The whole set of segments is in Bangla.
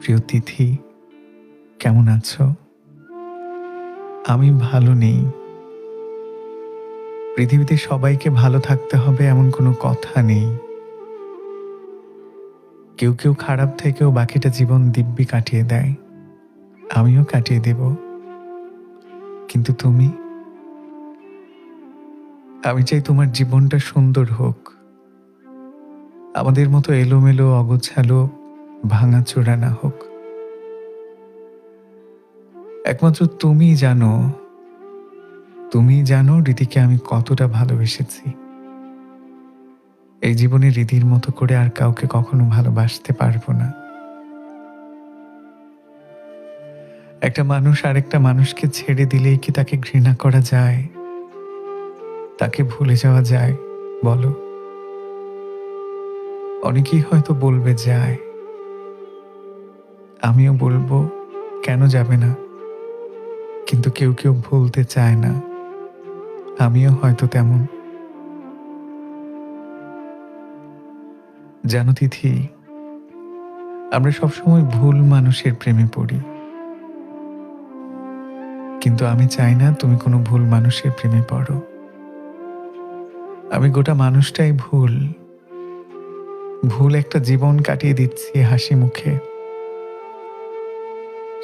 প্রিয় তিথি, কেমন আছো? আমি ভালো নেই। পৃথিবীতে সবাইকে ভালো থাকতে হবে এমন কোনো কথা নেই। কেউ কেউ খারাপ থেকেও বাকিটা জীবন দিব্যি কাটিয়ে দেয়। আমিও কাটিয়ে দেব। কিন্তু তুমি? আমি চাই তোমার জীবনটা সুন্দর হোক। আমাদের মতো এলোমেলো, অগোছালো ভাঙাচোরা না হোক। একমাত্র তুমি জানো তুমি জানো রীতিকে আমি কতটা ভালোবেসেছি। এই জীবনে রীতির মতো করে আর কাউকে কখনো ভালোবাসতে পারব না। একটা মানুষ আরেকটা মানুষকে ছেড়ে দিলেই কি তাকে ঘৃণা করা যায়? তাকে ভুলে যাওয়া যায়, বলো। অনেকেই হয়তো বলবে, যায়। আমিও বলব, কেন যাবে না? কিন্তু কেউ কেউ ভুলতে চায় না। আমিও হয়তো তেমন। জানো তিথি, আমরা সবসময় ভুল মানুষের প্রেমে পড়ি। কিন্তু আমি চাই না তুমি কোনো ভুল মানুষের প্রেমে পড়ো। আমি গোটা মানুষটাই ভুল। ভুল একটা জীবন কাটিয়ে দিচ্ছি হাসি মুখে।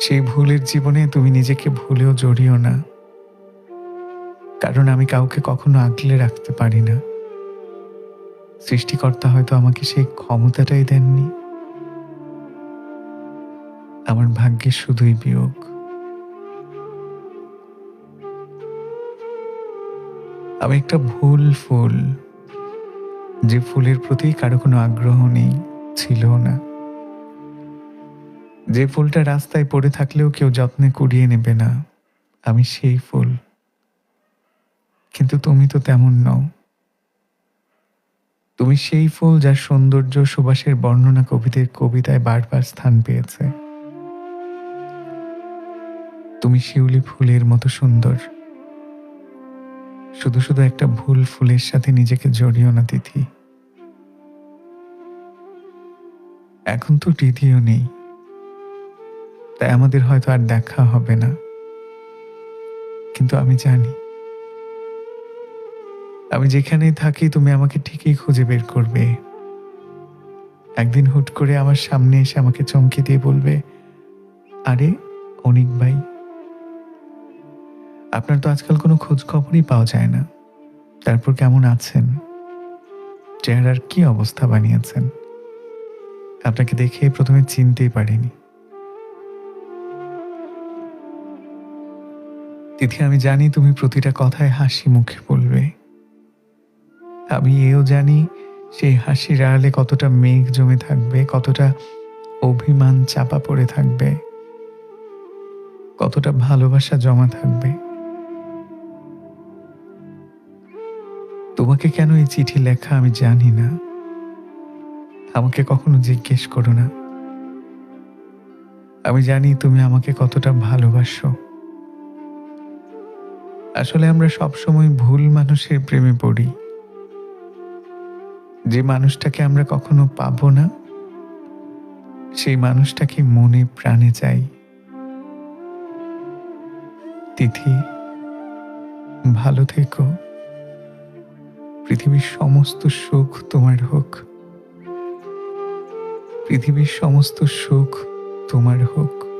সেই ভুলের জীবনে তুমি নিজেকে ভুলেও জড়িও না। কারণ আমি কাউকে কখনো আগলে রাখতে পারি না। সৃষ্টিকর্তা হয়তো আমাকে সেই ক্ষমতাটাই দেননি। আমার ভাগ্যে শুধুই বিয়োগ। আমি একটা ভুল ফুল, যে ফুলের প্রতি কারও কোনো আগ্রহ নেই ছিল না। যে ফুলটা রাস্তায় পড়ে থাকলেও কেউ যত্নে কুড়িয়ে নেবে না, আমি সেই ফুল। কিন্তু তুমি তো তেমন নও। তুমি সেই ফুল যার সৌন্দর্য সুবাসের বর্ণনা কবিদের কবিতায় বারবার স্থান পেয়েছে। তুমি শিউলি ফুলের মতো সুন্দর। শুধু শুধু একটা ভুল ফুলের সাথে নিজেকে জড়িও না, তিথি। এখন তো তিথিও নেই। তাই আমাদের হয়তো আর দেখা হবে না। কিন্তু আমি জানি। আমি যেখানেই থাকি, তুমি আমাকে ঠিকই খুঁজে বের করবে। একদিন হুট করে আমার সামনে এসে আমাকে চমকে দিয়ে বলবে, আরে, অনিক ভাই, আপনার তো আজকাল কোনো খোঁজ খবরই পাওয়া যায় না। তারপর কেমন আছেন? চেহারার কি অবস্থা বানিয়েছেন? আপনাকে দেখে প্রথমে চিনতেই পারিনি। তিথি, আমি জানি তুমি প্রতিটা কথায় হাসি মুখে বলবে। আমি এও জানি সেই হাসির আড়ালে কতটা মেঘ জমে থাকবে, কতটা অভিমান চাপা পড়ে থাকবে, কতটা ভালোবাসা জমা থাকবে। তোমাকে কেন এই চিঠি লেখা আমি জানি না। আমাকে কখনো জিজ্ঞেস করো না। আমি জানি তুমি আমাকে কতটা ভালোবাসো। আসলে আমরা সবসময় ভুল মানুষের প্রেমে পড়ি। যে মানুষটাকে আমরা কখনো পাবো না, সেই মানুষটাকে মনে প্রাণে চাই। তিথি, ভালো থেকো। পৃথিবীর সমস্ত সুখ তোমার হোক। পৃথিবীর সমস্ত সুখ তোমার হোক।